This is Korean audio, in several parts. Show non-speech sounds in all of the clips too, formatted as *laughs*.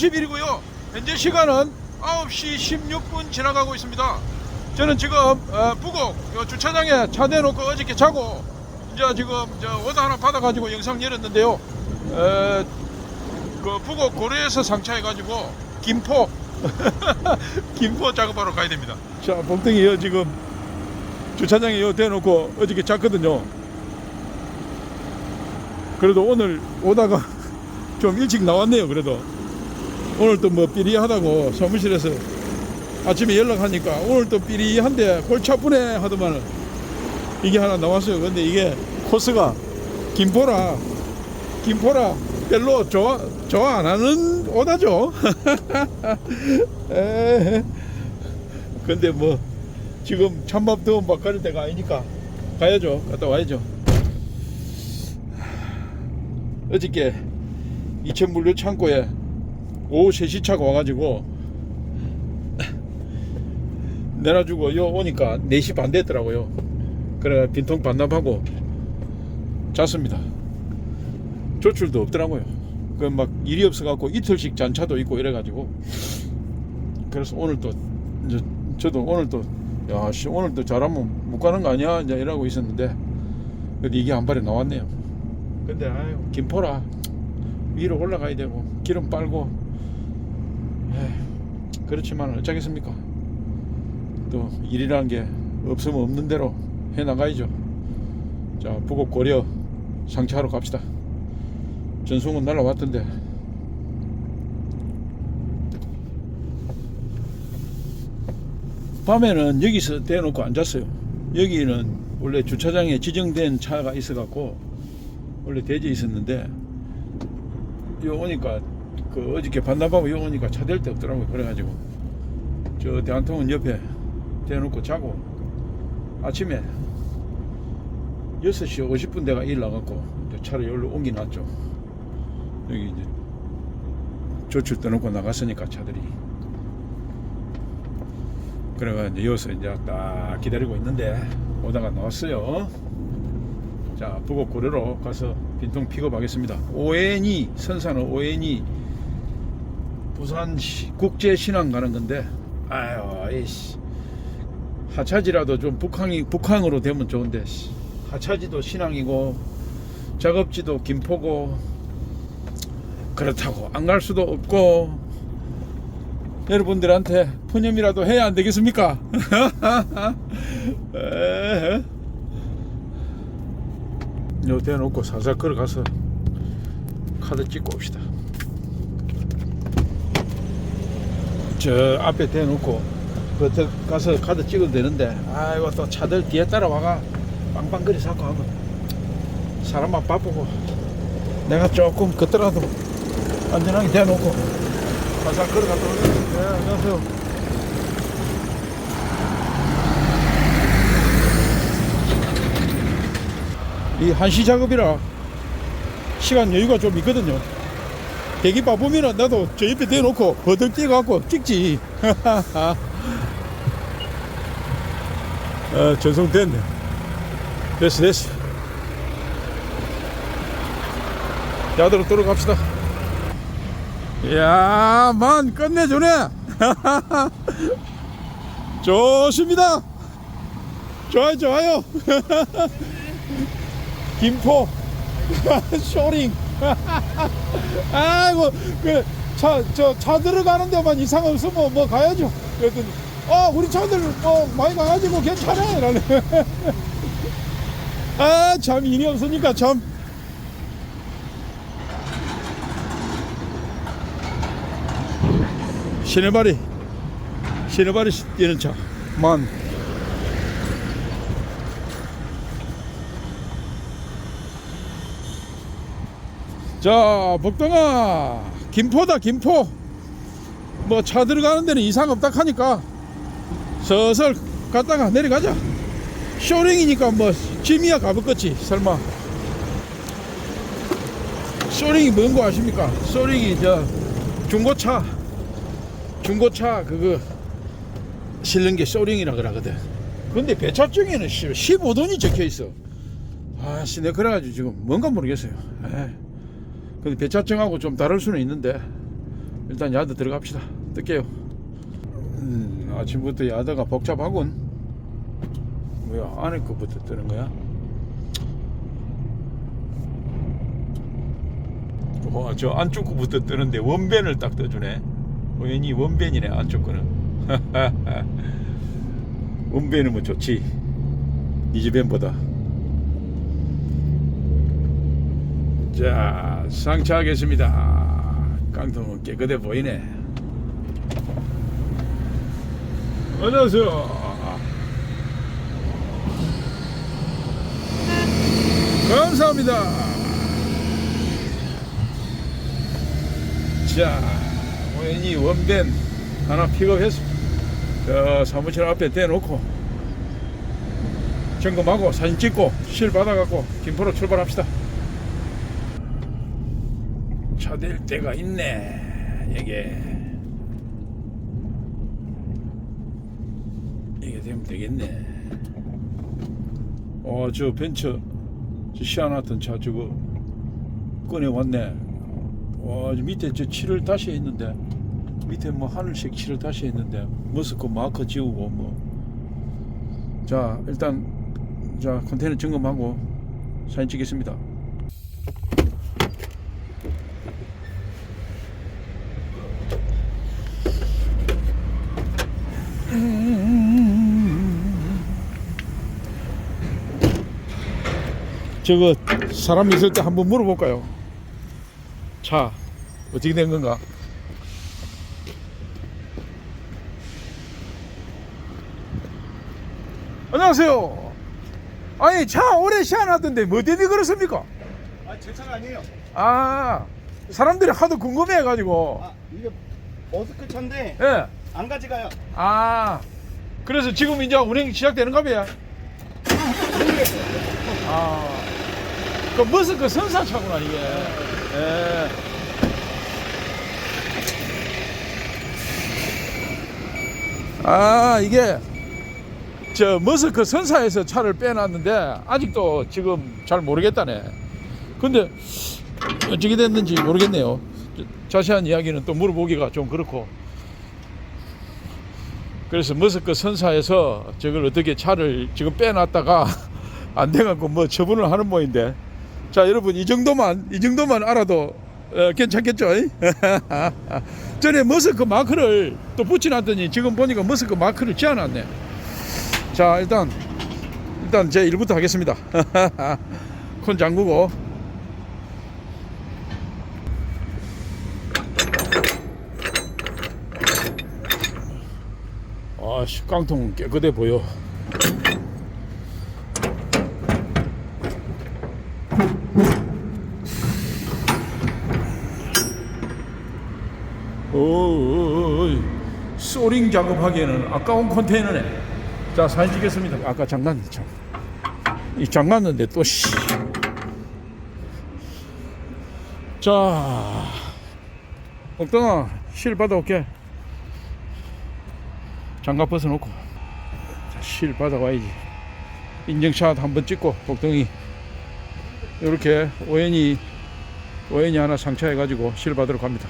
30일이고요. 현재 시간은 9시 16분 지나가고 있습니다. 저는 지금 어, 부곡 요 주차장에 차 대놓고 어저께 자고 이제 지금 저 오다 하나 받아가지고 영상 열었는데요. 어, 그 부곡 고려에서 상차해가지고 김포 *laughs* 김포 작업하러 가야 됩니다. 자 봉땡이요 지금 주차장에 요 대놓고 어저께 잤거든요. 그래도 오늘 오다가 *laughs* 좀 일찍 나왔네요. 그래도 오늘 또 뭐 삐리하다고 사무실에서 아침에 연락하니까 오늘 또 삐리한데 골치 아프네 하더만 이게 하나 나왔어요. 근데 이게 코스가 김포라 김포라 별로 좋아 좋아 안 하는 오다죠. *laughs* 근데 뭐 지금 찬밥 더운 밥 가릴 때가 아니니까 가야죠. 갔다 와야죠. 어저께 이천 물류 창고에 오후 3시 차가 와가지고 내놔주고 요 오니까 4시 반 됐더라고요. 그래 빈통 반납하고 잤습니다. 조출도 없더라고요. 그 막 일이 없어갖고 이틀씩 잔차도 있고 이래가지고 그래서 오늘 또 이제 저도 오늘 또 야, 씨, 오늘 또 잘하면 못 가는 거 아니야? 이제 이러고 있었는데 근데 이게 한 발에 나왔네요. 근데 아유 김포라 위로 올라가야 되고 기름 빨고 그렇지만 어쩌겠습니까? 또 일이라는 게 없으면 없는 대로 해 나가야죠. 자 부곡 고려 상차하러 갑시다. 전송은 날라왔던데 밤에는 여기서 대놓고 앉았어요. 여기는 원래 주차장에 지정된 차가 있어갖고 원래 대지에 있었는데 요 오니까 그 어저께 반납하고 요 오니까 차 댈 데 없더라고요. 그래가지고 저 대한통운 옆에 대놓고 자고 아침에 6시 50분 내가 일 나갔고 차를 여기로 옮겨놨죠. 여기 이제 조출 떠놓고 나갔으니까 차들이 그래가 이제 여기서 이제 딱 기다리고 있는데 오다가 나왔어요. 자, 부곡 고려로 가서 빈통 픽업하겠습니다. 오엔이 선산은 오엔이 부산 시- 국제 신항 가는 건데 아유, 이씨 하차지라도 좀 북항이 북항으로 되면 좋은데 씨. 하차지도 신항이고 작업지도 김포고 그렇다고 안 갈 수도 없고 여러분들한테 푸념이라도 해야 안 되겠습니까? *laughs* 요 대놓고 살살 걸어가서 카드 찍고 옵시다. 저 앞에 대놓고 그 가서 카드 찍어도 되는데 아이고 또 차들 뒤에 따라와가 빵빵거리 사고 하고 사람만 바쁘고 내가 조금 그때라도 안전하게 대놓고 살살 걸어가서 네, 안녕하세요. 이 한시 작업이라 시간 여유가 좀 있거든요. 대기 바쁘면 나도 저 옆에 대놓고 버들 뛰어갖고 찍지. *laughs* 어, 전송됐네. 됐어, 됐어. 야대로 들어갑시다. 이야, 만 끝내주네. *laughs* 좋습니다. 좋아요, 좋아요. *laughs* 김포 쇼링 *laughs* 아이고 그차저 차 들어가는 데만 이상 없으면 뭐 가야죠. 그랬더니 아 우리 차들 뭐 많이 가가지고 괜찮아. 이러네. *laughs* 아참 일이 없으니까 참. 시내발이 시내발이 뛰는 차만 자 복동아. 김포다 김포. 뭐 차 들어가는 데는 이상 없다 하니까 슬슬 갔다가 내려가자. 쇼링이니까 뭐 짐이야 가볍겠지 설마. 쇼링이 뭔 거 아십니까? 쇼링이 저 중고차. 중고차 그거 실는 게 쇼링이라 그러거든. 근데 배차증에는 15돈이 적혀 있어. 아씨 내가 그래가지고 지금 뭔가 모르겠어요. 에이. 근데 배차증하고 좀 다를 수는 있는데 일단 야드 들어갑시다. 뜰게요. 음, 아침부터 야드가 복잡하군. 뭐야 안에 거부터 뜨는 거야? 와, 저 안쪽 거부터 뜨는데 원벤을 딱 떠주네. 우연히 원벤이네 안쪽 거는. *laughs* 원벤은 뭐 좋지. 이즈벤보다. 자, 상차하겠습니다. 깡통은 깨끗해 보이네. 안녕하세요. 감사합니다. 자, 오연이 원벤 하나 픽업해서 저 사무실 앞에 대놓고 점검하고 사진 찍고 실 받아갖고 김포로 출발합시다. 차댈 데가 있네. 이게 이게 되면 되겠네. 어, 저 벤처 저 시안했던 차 저거 꺼내 왔네. 와, 저 밑에 저 칠을 다시 했는데 밑에 뭐 하늘색 칠을 다시 했는데 머스크 마커 지우고 뭐. 자, 일단 자 컨테이너 점검하고 사진 찍겠습니다. 저거 사람 있을 때 한번 물어볼까요? 차 어떻게 된 건가? 안녕하세요. 아니 차 오래 시안하던데 뭐 때문에 그렇습니까? 아, 제 차가 아니에요. 아 사람들이 하도 궁금해가지고 아, 이게 머스크 차인데 예. 안 가져가요. 아 그래서 지금 이제 운행 시작되는가 봐요. 아, 그 머스크 선사차구나 이게. 예. 아 이게 저 머스크 선사에서 차를 빼놨는데 아직도 지금 잘 모르겠다네. 근데 어떻게 됐는지 모르겠네요. 자세한 이야기는 또 물어보기가 좀 그렇고. 그래서 머스크 선사에서 저걸 어떻게 차를 지금 빼놨다가 *laughs* 안 돼갖고 뭐 처분을 하는 모인데 자 여러분 이 정도만 이 정도만 알아도 어, 괜찮겠죠? *laughs* 전에 머스크 마크를 또 붙여놨더니 지금 보니까 머스크 마크를 지어놨네. 자 일단 일단 제 일부터 하겠습니다. 콘 잠그고. 아씨 깡통 깨끗해 보여 오이 소링 작업하기에는 아까운 컨테이너네. 자 사진 찍겠습니다. 아까 잠갔네 참이 잠갔는데 또 씨. 자 옥동아 실 받아올게. 장갑 벗어놓고. 자, 실 받아와야지. 인증샷 한번 찍고 복덩이. 이렇게 오연이 오연이 하나 상차해 가지고 실 받으러 갑니다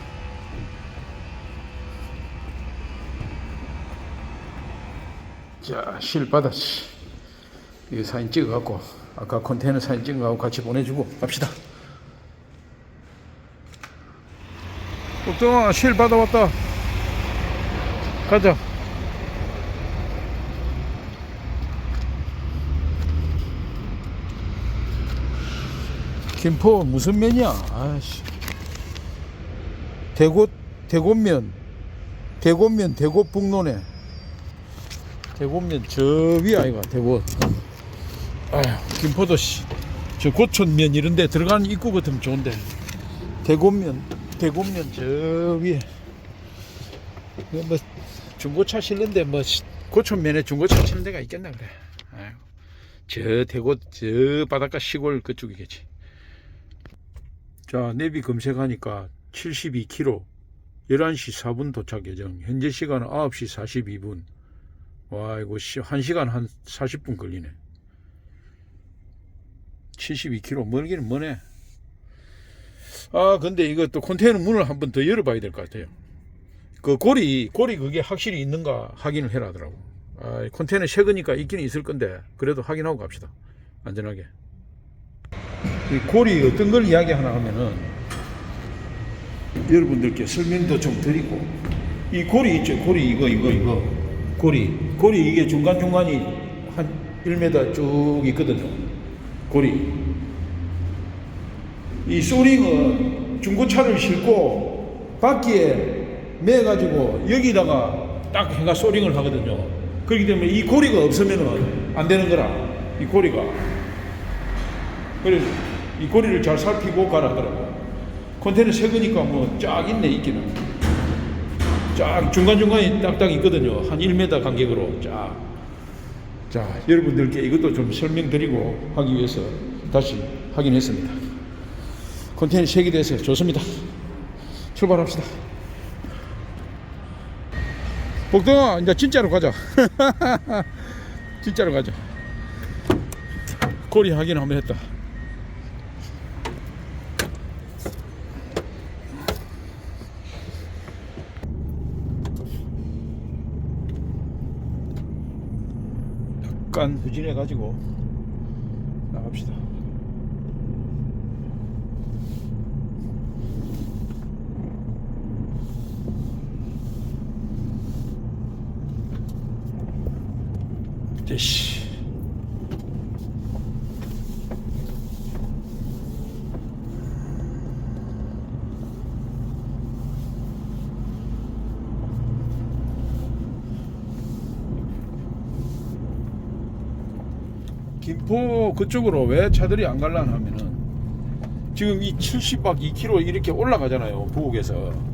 자 실 받았지 이 사진 찍어 갖고 아까 컨테이너 사진 거하고 같이 보내주고 갑시다 복덩아 실 받아왔다 가자 김포 무슨 면이야? 아씨. 대고 대고면 대고면 대고북로네. 대고면 저 위 아이가 대고. 아휴 김포도 씨. 저 고촌면 이런데 들어가는 입구 같으면 좋은데. 대고면 대고면 저 위에. 이거 뭐 중고차 실는데 뭐 시- 고촌면에 중고차 실는 데가 있겠나 그래. 아휴. 저 대고 저 바닷가 시골 그쪽이겠지. 자, 내비 검색하니까 72km, 11시 4분 도착 예정. 현재 시간은 9시 42분. 와, 이거 1시간 한 40분 걸리네. 72km, 멀기는 머네. 아 근데 이거 또 컨테이너 문을 한 번 더 열어봐야 될 것 같아요. 그 고리 고리 그게 확실히 있는가 확인을 해라 하더라고. 아, 컨테이너 새 거니까 있기는 있을 건데 그래도 확인하고 갑시다. 안전하게. 이 고리 어떤 걸 이야기하나 하면은 여러분들께 설명도 좀 드리고 이 고리 있죠 고리 이거 이거 이거 고리 고리 이게 중간 중간이 한 1m 쭉 있거든요. 고리 이 소링은 중고차를 싣고 바퀴에 매가지고 여기다가 딱 해가 소링을 하거든요. 그렇기 때문에 이 고리가 없으면은 안 되는 거라. 이 고리가. 그래서 이 고리를 잘 살피고 가라더라고. 컨테이너 새 거니까 뭐 쫙 있네, 있기는. 쫙 중간중간에 딱딱 있거든요. 한 1m 간격으로 쫙. 자, 여러분들께 이것도 좀 설명드리고 하기 위해서 다시 확인했습니다. 컨테이너 색이 돼서 좋습니다. 출발합시다. 복동아, 이제 진짜로 가자. *laughs* 진짜로 가자. 고리 확인 한번 했다. 약간 후진해 가지고 나갑시다. 됐시. 김포 그쪽으로 왜 차들이 안 갈라나 하면은 지금 이 70박 2km 이렇게 올라가잖아요 부곡에서.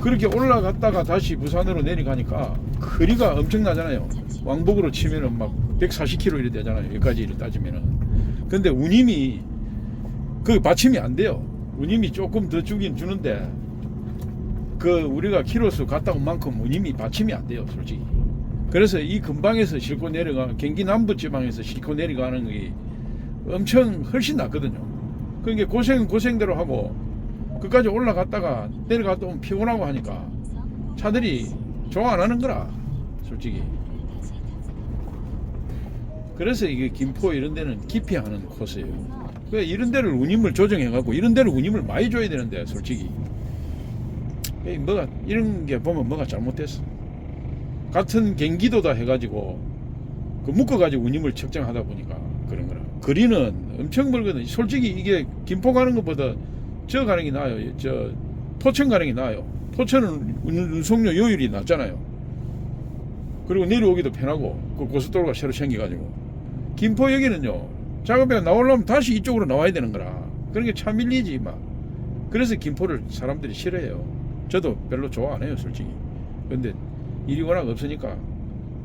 그렇게 올라갔다가 다시 부산으로 내려가니까 거리가 엄청나잖아요. 왕복으로 치면은 막 140km 이래 되잖아요 여기까지 이래 따지면은. 근데 운임이 그 받침이 안 돼요. 운임이 조금 더 주긴 주는데 그 우리가 키로수 갔다 온 만큼 운임이 받침이 안 돼요 솔직히 그래서 이 근방에서 싣고 내려가 경기 남부 지방에서 싣고 내려가는 게 엄청 훨씬 낫거든요. 그러니까 고생 고생대로 하고 그까지 올라갔다가 내려갔다 오면 피곤하고 하니까 차들이 좋아 안 하는 거라 솔직히. 그래서 이게 김포 이런 데는 기피하는 코스예요. 그 이런 데를 운임을 조정해 갖고 이런 데를 운임을 많이 줘야 되는데 솔직히 이 뭐가 이런 게 보면 뭐가 잘못됐어. 같은 경기도다 해가지고 그 묶어가지고 운임을 측정하다 보니까 그런 거라. 거리는 엄청 멀거든. 솔직히 이게 김포 가는 것보다 저 가는 게 나아요. 저 포천 가는 게 나아요. 포천은 운- 운송료 요율이 낮잖아요. 그리고 내려오기도 편하고 그 고속도로가 새로 생겨가지고 김포 여기는요 작업비가 나오려면 다시 이쪽으로 나와야 되는 거라. 그러니까 차 밀리지 막. 그래서 김포를 사람들이 싫어해요. 저도 별로 좋아 안 해요, 솔직히. 근데 일이 워낙 없으니까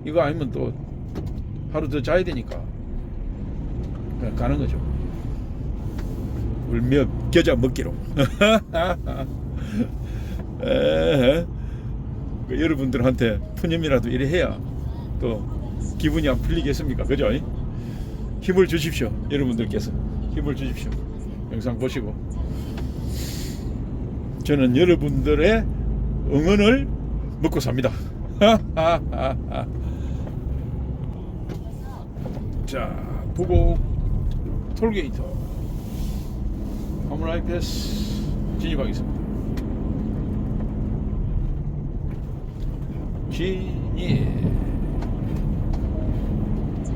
이거 아니면 또 하루 더 자야 되니까 가는 거죠. 울며 겨자 먹기로. *laughs* 그 여러분들한테 푸념이라도 이래 해야 또 기분이 안 풀리겠습니까? 그죠? 힘을 주십시오. 여러분들께서 힘을 주십시오. 영상 보시고 저는 여러분들의 응원을 먹고 삽니다. *laughs* 자, 부곡 톨게이트 화물 하이패스 진입하겠습니다. 진입.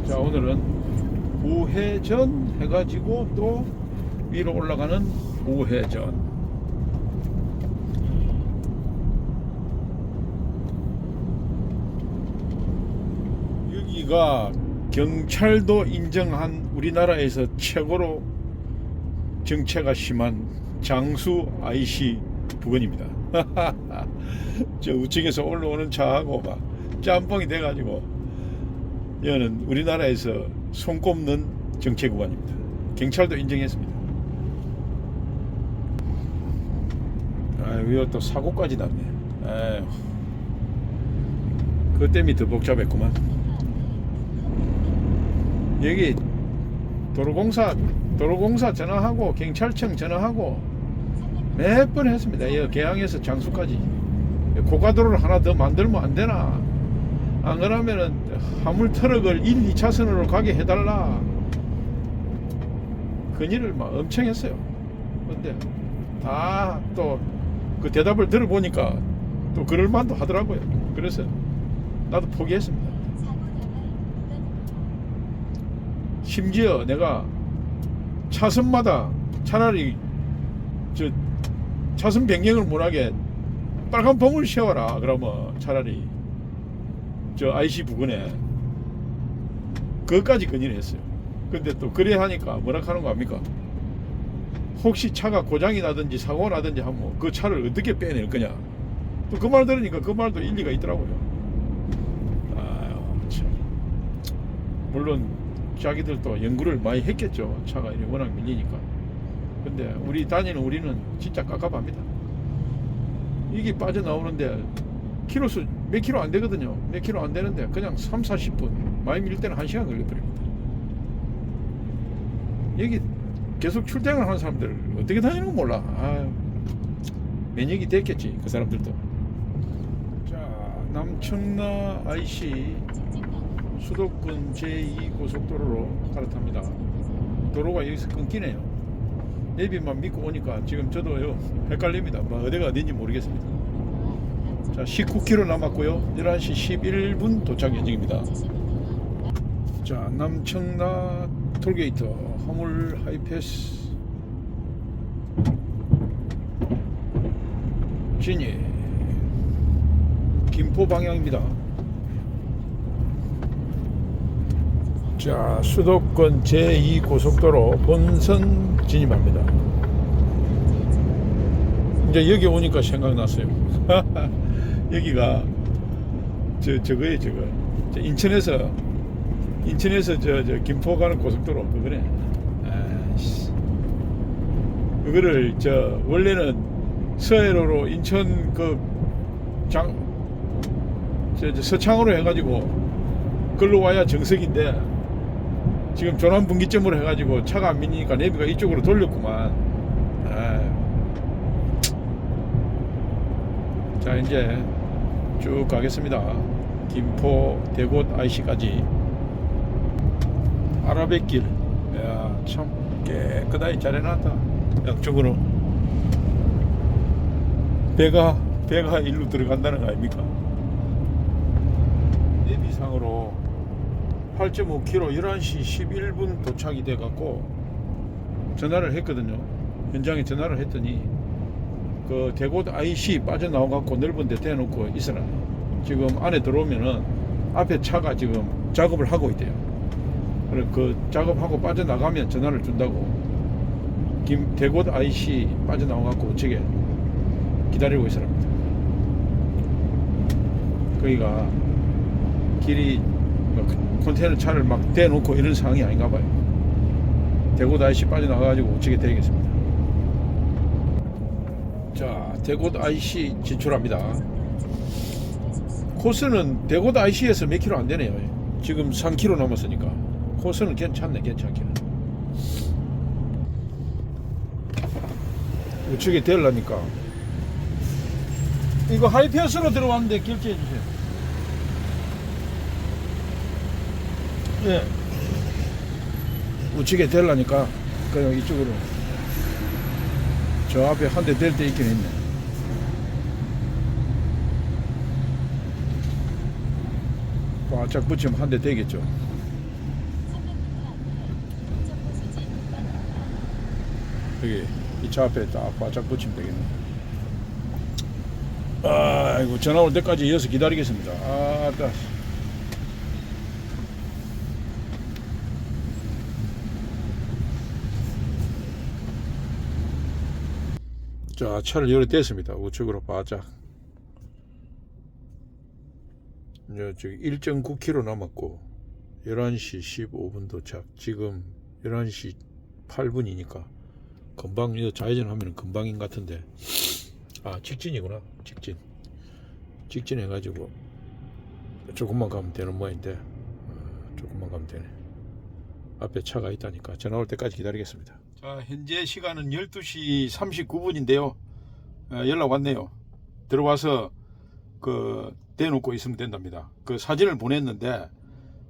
자, 오늘은 우회전 해가지고 또 위로 올라가는 우회전. 여기가 경찰도 인정한 우리나라에서 최고로 정체가 심한 장수 IC 부근입니다. *laughs* 저 우측에서 올라오는 차하고 막 짬뽕이 돼가지고 여는 우리나라에서 손꼽는 정체 구간입니다. 경찰도 인정했습니다. 아, 여기 또 사고까지 났네. 아유, 그 때문에 더 복잡했구만. 여기 도로공사 도로공사 전화하고 경찰청 전화하고 몇 번 했습니다. 이 개항에서 장수까지 고가도로를 하나 더 만들면 안 되나? 안 그러면은 화물 트럭을 1, 2차선으로 가게 해달라. 건의를 막 엄청 했어요. 근데 다 또 그 대답을 들어보니까 또 그럴 만도 하더라고요. 그래서 나도 포기했습니다. 심지어 내가 차선마다 차라리 저 차선 변경을 못하게 빨간 봉을 씌워라. 그러면 차라리 저 IC 부근에 그것까지 건의를 했어요. 근데 또 그래 하니까 뭐라 하는 거 압니까? 혹시 차가 고장이 나든지 사고가 나든지 하면 그 차를 어떻게 빼낼 거냐. 또 그 말 들으니까 그 말도 일리가 있더라고요. 아유 참. 물론 자기들도 연구를 많이 했겠죠 차가 워낙 밀리니까 근데 우리 다니는 우리는 진짜 깝깝합니다. 이게 빠져나오는데 키로수 몇 킬로 안 되거든요. 몇 킬로 안 되는데 그냥 3, 40분 많이 밀 때는 1시간 걸려버립니다. 여기 계속 출퇴근을 하는 사람들 어떻게 다니는 건 몰라. 아유, 면역이 됐겠지 그 사람들도. 자 남청라 IC 수도권 제2 고속도로로 갈아탑니다. 도로가 여기서 끊기네요. 내비만 믿고 오니까 지금 저도요 헷갈립니다. 뭐 어디가 어딘지 모르겠습니다. 자 19km 남았고요. 11시 11분 도착 예정입니다. 자 남청라 톨게이트 화물 하이패스 진입 김포 방향입니다. 자, 수도권 제2고속도로 본선 진입합니다. 이제 여기 오니까 생각났어요. *laughs* 여기가 저 저거에 저거 저 인천에서 인천에서 저, 저 김포 가는 고속도로 그거네. 아씨. 그거를 저 원래는 서해로로 인천 그장 저, 저 서창으로 해가지고 걸로 와야 정석인데 지금 전환 분기점으로 해가지고 차가 안 밀리니까 내비가 이쪽으로 돌렸구만. 자 이제 쭉 가겠습니다. 김포 대곳 IC까지 아라뱃길. 야 참 깨끗하게 잘 해놨다. 양쪽으로 배가 배가 일로 들어간다는 거 아닙니까? 내비상으로 8.5km 11시 11분 도착이 돼 갖고 전화를 했거든요. 현장에 전화를 했더니 그 대곳 IC 빠져나와 갖고 넓은 데 대놓고 있어라. 지금 안에 들어오면은 앞에 차가 지금 작업을 하고 있대요. 그 작업하고 빠져나가면 전화를 준다고. 김 대곳 IC 빠져나와 갖고 우측에 기다리고 있으랍니다. 거기가 길이 막 컨테이너 차를 막 대놓고 이런 상황이 아닌가 봐요. 대구 IC 빠져나가가지고 우측에 대겠습니다. 자, 대구 IC 진출합니다. 코스는 대구 IC에서 몇 킬로 안 되네요. 지금 3킬로 남았으니까. 코스는 괜찮네, 괜찮기는. 우측에 대려니까. 이거 하이패스로 들어왔는데 결제해 주세요. 예. 우측에 대려니까 그냥 이쪽으로 저 앞에 한대댈때 있긴 있네. 바짝 붙이면 한 대 되겠죠. 여기 이 차 앞에 딱 바짝 붙이면 되겠네. 아이고 전화 올 때까지 이어서 기다리겠습니다. 아, 따. 자, 차를 열어 댔습니다. 우측으로 바짝. 이제 저기 1.9km 남았고 11시 15분 도착. 지금 11시 8분이니까 금방 이거 좌회전 하면 금방인 것 같은데 아 직진이구나 직진 직진 해가지고 조금만 가면 되는 모양인데 어, 조금만 가면 되네 앞에 차가 있다니까 전화 올 때까지 기다리겠습니다 자 현재 시간은 12시 39분인데요 어, 연락 왔네요. 들어와서 그 대놓고 있으면 된답니다. 그 사진을 보냈는데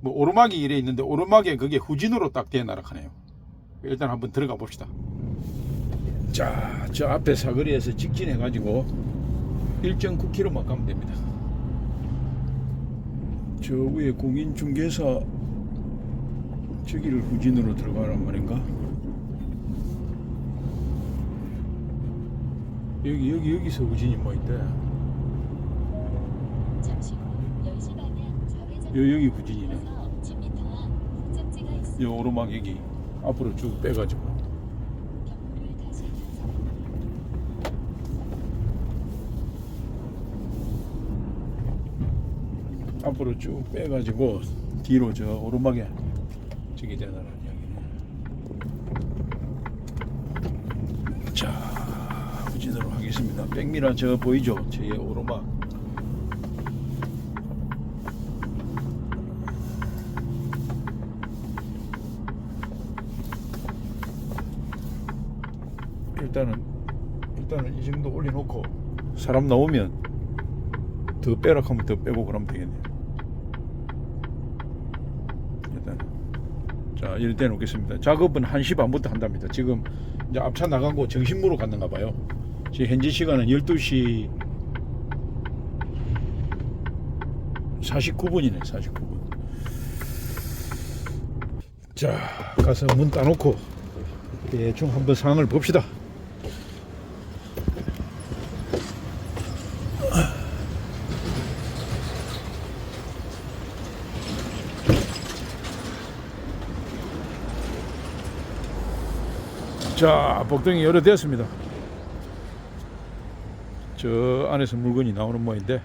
뭐 오르막이 이래 있는데 오르막에 그게 후진으로 딱 대나락하네요. 일단 한번 들어가 봅시다. 자, 저 앞에 사거리에서 직진해 가지고 1.9km만 가면 됩니다. 저 위에 공인중개사 저기를 후진으로 들어가란 말인가? 여기 여기 여기서 후진이 뭐 있대? 잠시 후 10시 방향 좌회전 여, 여기 후진이네. 10m 앞 목적지가 있습니다. 요 오르막 여기 앞으로 쭉 빼가지고. 앞으로 쭉 빼가지고 뒤로 저 오르막에 저기 되나라는 이야기네. 자 하겠습니다. 백미라 저 보이죠? 저의 오르막. 일단은 일단은 이 정도 올려놓고 사람 나오면 더 빼라 하면 더 빼고 그러면 되겠네요. 일단 자 이렇게 놓겠습니다. 작업은 1시 반부터 한답니다. 지금 이제 앞차 나간 거 정신무로 갔는가 봐요. 지금 현지 시간은 12시 49분이네 49분. 자 가서 문 따놓고 대충 한번 상황을 봅시다. 자, 복덩이 열어됐습니다. 저 안에서 물건이 나오는 모양인데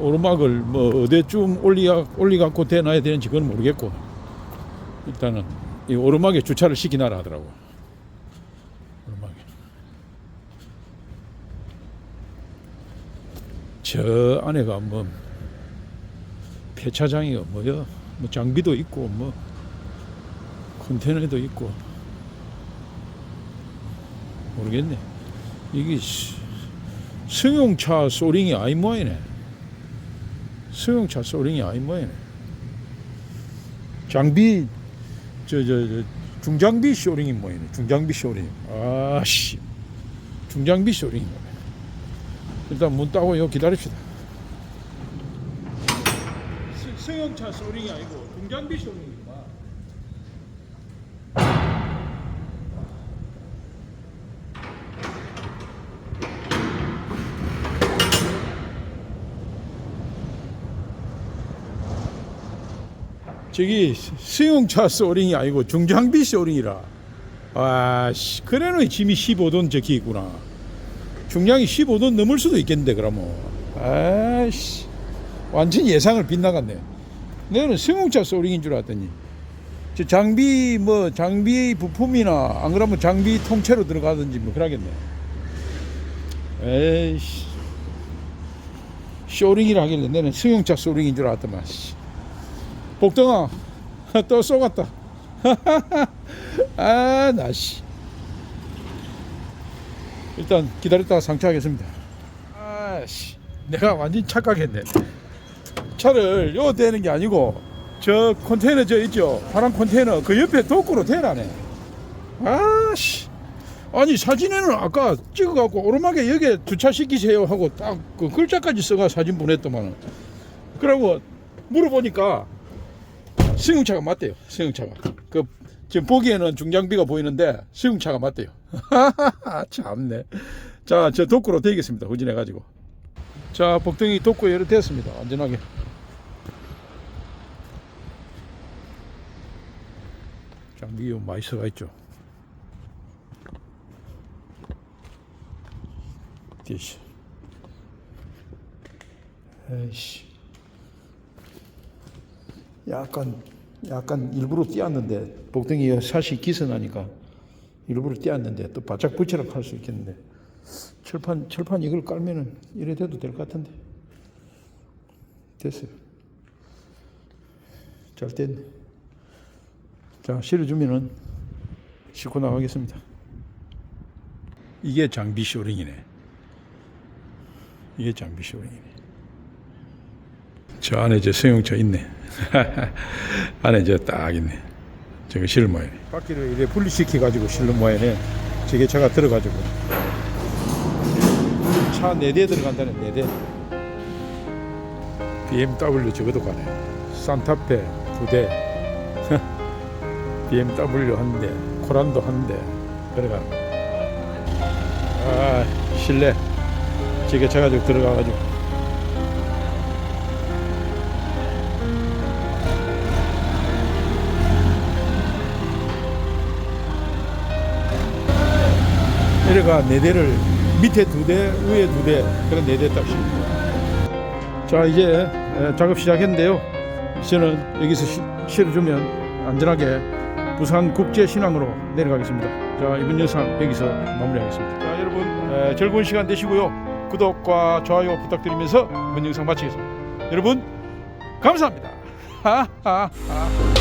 오르막을 뭐 어디쯤 올리가 올리갖고 대놔야 되는지 그건 모르겠고 일단은 이 오르막에 주차를 시키나라 하더라고. 오르막에. 저 안에가 뭐 폐차장이가 뭐야? 뭐 장비도 있고 뭐 컨테이너도 있고 모르겠네. 이게 시- 승용차 소링이 아이 모양이네. 승용차 소링이 아이 모양이네. 장비 저 저 저 중장비 쇼링이 모양이네. 중장비 쇼링. 아씨. 중장비 쇼링이 모양. 일단 문 따고 여기 기다립시다. 스- 승용차 소링이 아니고 중장비 쇼링이구만. 저기 승용차 소링이 아니고 중장비 소링이라. 아씨, 그래는 짐이 15돈 적혀 있구나. 중량이 15돈 넘을 수도 있겠는데 그러면. 아씨, 완전 예상을 빗나갔네. 내는 승용차 소링인 줄 알았더니. 저 장비 뭐 장비 부품이나 안 그러면 장비 통째로 들어가든지 뭐 그러겠네. 에이씨. 쇼링이라 하길래 내는 승용차 쇼링인 줄 알았더만. 씨. 복덩아 *laughs* 또 쏘갔다. *laughs* 아 나씨. 일단 기다렸다가 상차하겠습니다. 아씨 내가 완전 착각했네. 차를 요 대는 게 아니고 저 컨테이너 저 있죠? 파란 컨테이너 그 옆에 도구로 대라네. 아씨. 아니 사진에는 아까 찍어갖고 오르막에 여기에 주차시키세요 하고 딱 그 글자까지 써가 사진 보냈더만 그러고 물어보니까 승용차가 맞대요. 승용차가. 그 지금 보기에는 중장비가 보이는데 승용차가 맞대요. *laughs* 참네. 자, 저 도구로 되겠습니다. 후진해 가지고. 자, 복덩이 도구 열어 됐습니다. 안전하게. 장비 요 많이 써가 있죠. 뒤시. 에이씨. 약간 약간 일부러 띄었는데 복덩이가 사실 기선하니까 일부러 띄었는데 또 바짝 붙이라 할수 있겠는데. 철판 철판 이걸 깔면은 이래 돼도 될 것 같은데. 됐어요. 잘 됐네. 자 실어주면은 싣고 나가겠습니다. 이게 장비 쇼링이네. 이게 장비 쇼링이네. 저 안에 저 승용차 있네. *laughs* 안에 저 딱 있네. 저거 실을 모양이네. 바퀴를 이래 분리시켜 가지고 실는 모양이네. 저게 차가 들어가지고 차 네 대 들어간다네 네 대. BMW 저것도 가네. 산타페 두 대. *laughs* BMW 한 대, 코란도 한 대. 들어가는. 아 실내 저게 차가지고 들어가가지고. 이래가 네 대를 밑에 두 대, 위에 두 대, 그런 네 대 딱 씁니다. 자 이제 에, 작업 시작했는데요. 저는 여기서 시- 실어주면 안전하게 부산 국제신항으로 내려가겠습니다. 자 이번 영상 여기서 마무리하겠습니다. 자 여러분 에, 즐거운 시간 되시고요. 구독과 좋아요 부탁드리면서 이번 영상 마치겠습니다. 여러분 감사합니다. *laughs*